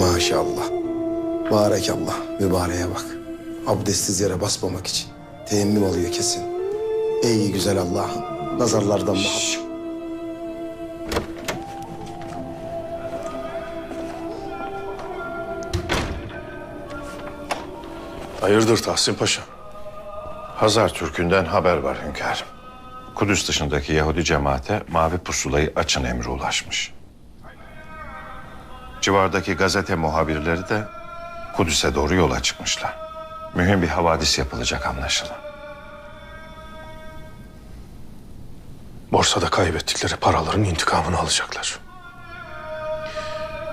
Maşallah. Barekallah. Mübareğe bak. Abdestsiz yere basmamak için. Teyemmüm alıyor kesin. Ey güzel Allah'ım. Nazarlardan muhabbet. Hayırdır Tahsin Paşa? Hazar Türk'ünden haber var hünkârım. Kudüs dışındaki Yahudi cemaate mavi pusulayı açın emri ulaşmış. Civardaki gazete muhabirleri de Kudüs'e doğru yola çıkmışlar. Mühim bir havadis yapılacak anlaşılan. Borsada kaybettikleri paraların intikamını alacaklar.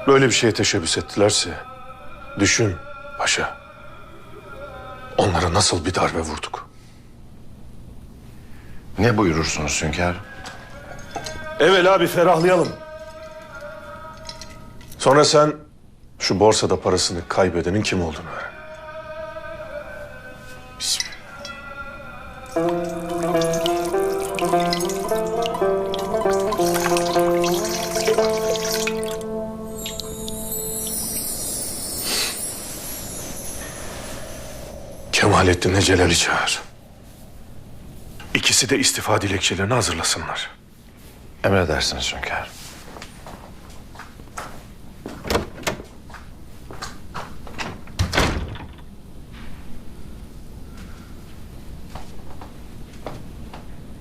Böyle bir şeye teşebbüs ettilerse düşün paşa. Onlara nasıl bir darbe vurduk. Ne buyurursunuz hünkârım? Evvela bir ferahlayalım. Sonra sen şu borsada parasını kaybedenin kim olduğunu öğren. Bismillah. Kemalettin'le Celal'i çağır. İkisi de istifa dilekçelerini hazırlasınlar. Emredersiniz hünkârım.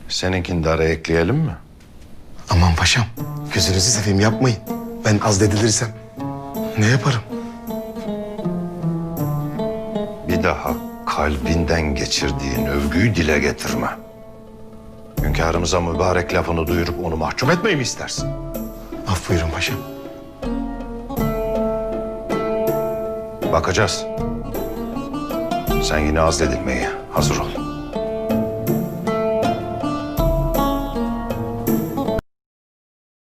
Seninkini de araya ekleyelim mi? Aman paşam. Gözünüzü seveyim yapmayın. Ben azledilirsem ne yaparım? Bir daha kalbinden geçirdiğin övgüyü dile getirme. Hünkârımıza mübarek lafını duyurup onu mahcup etmeyi mi istersin? Af buyurun paşam. Bakacağız. Sen yine azledilmeye hazır ol.